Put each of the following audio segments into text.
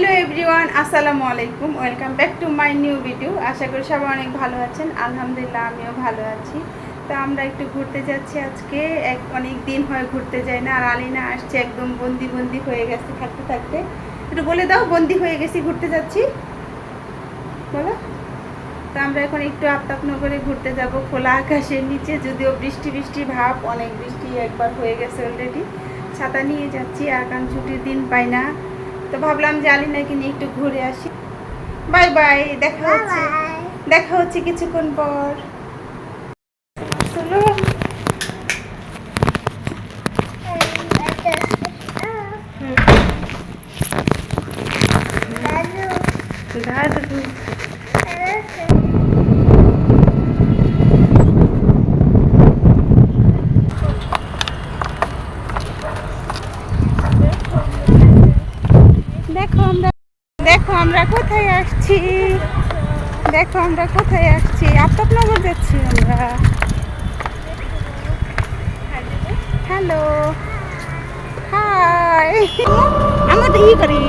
Hello everyone আসসালামু আলাইকুম welcome back to my new video আশা করি সবাই অনেক ভালো আছেন। আলহামদুলিল্লাহ, আমিও ভালো আছি। তো আমরা একটু ঘুরতে যাচ্ছি আজকে। এক, অনেক দিন হয় ঘুরতে যাই না, আর আলিনা আসছে একদম বন্দি বন্দি হয়ে গেছে থাকতে থাকতে। একটু বলে দাও, বন্দি হয়ে গেছি, ঘুরতে যাচ্ছি। বলো। তো আমরা এখন একটু আফতাবনগরে ঘুরতে যাব। খোলা আকাশের নিচে, যদিও বৃষ্টি বৃষ্টি ভাব, অনেক বৃষ্টি একবার হয়ে গেছে অলরেডি ছাতা নিয়ে যাচ্ছি, আর কারণ ছুটির দিন পাই না। তো ভাবলাম যে আলিনাকে নিয়ে একটু ঘুরে আসি। বাই বাই দেখা হচ্ছে। দেখা হচ্ছে কিছুক্ষণ পর চলো দাদু দেখো আমরা দেখো আমরা কোথায় আসছি? দেখো আমরা কোথায় আসছি? আফতাবনগর যাচ্ছি আমরা। হ্যালো হাই আমরা তো ই করি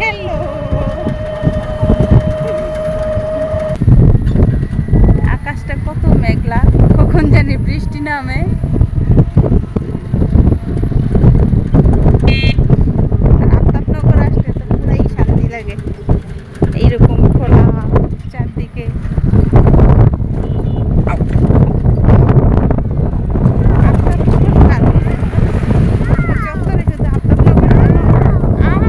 হ্যালো আকাশটা কত মেঘলা কখন বৃষ্টি নামে। আর আফতাবনগর আসলে তো পুরাই শান্তি লাগে এইরকম খোলা চারদিকে আফতাবনগর ভালো। চত্বরে যদি আফতাবনগর ভালো। আউ!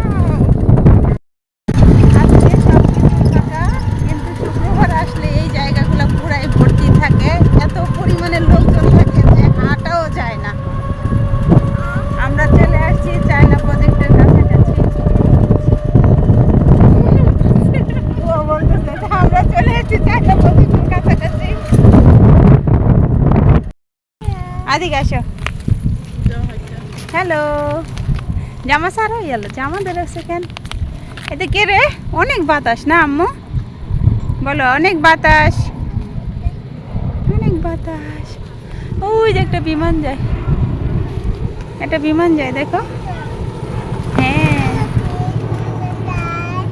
আজকে সব কিছু ফাঁকা কিন্তু শুক্রবার আসলে এই জায়গাগুলো পুরাই ভর্তি থাকে এত পরিমাণে লোকজন থাকে যে হাঁটাও যায় না আমরা চলে আসছি চায়না প্রজেক্টের কাছাকাছি ও বলতেছে যে আমরা চলে এসেছি চায়না প্রজেক্টের কাছাকাছি আদিকে আসো। হ্যালো। জামা সার হয়ে গেল জামা বেরোচ্ছে কেন এতে কে রে? অনেক বাতাস না আম্মু? বলো অনেক বাতাস। অনেক বাতাস। ওই যে একটা বিমান যায়। একটা বিমান যায় দেখো হ্যাঁ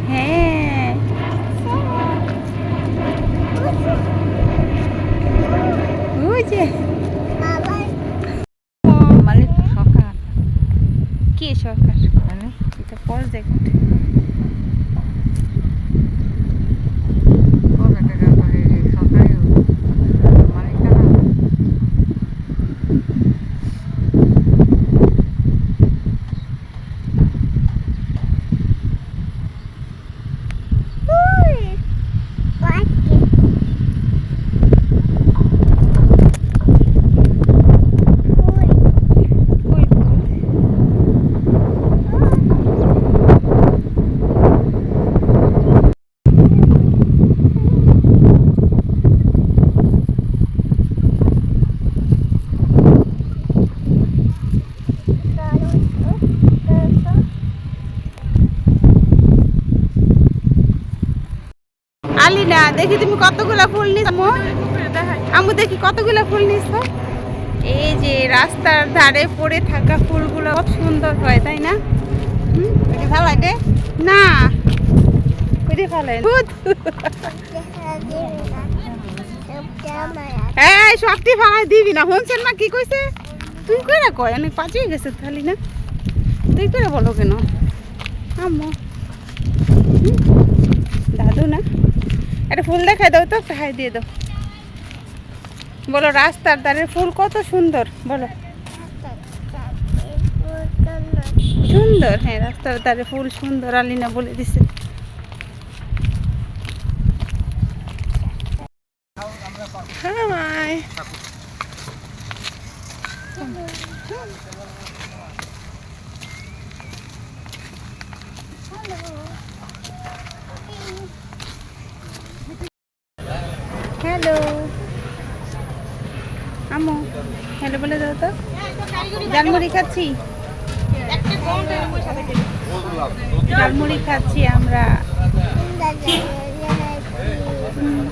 হ্যাঁ ওই যে ও, মালিক সরকার সরকার। এটা প্রজেক্ট কই ফুল? আলিনা দেখি তুমি কতগুলা ফুল নিস আম্মু? দেখি কতগুলা ফুল নিস এই যে রাস্তার ধারে পড়ে থাকা ফুলগুলো খুব সুন্দর হয় তাই না? হুম? ফেলাইতে না ওইটা ভূত। এই সবটি ফেলাই দিবি না। হোমসেন মা কি কইছে? তুই কইরা কয় অনেক পাঁচিয়ে গেছে তাহলে না। তুই করে বলো কেন? আম্মু? দাদু না? একটা ফুল দেখাই দাও তো, হাই দিয়ে দাও। বলো, রাস্তার ধারে ফুল কত সুন্দর, বলো। সুন্দর হ্যাঁ রাস্তার ধারে ফুল সুন্দর, আলিনা বলে দিছে। হাই হ্যালো আমু হ্যালো বলে দাও তো। জালমুড়ি খাচ্ছি? জালমুড়ি খাচ্ছি আমরা। হুম।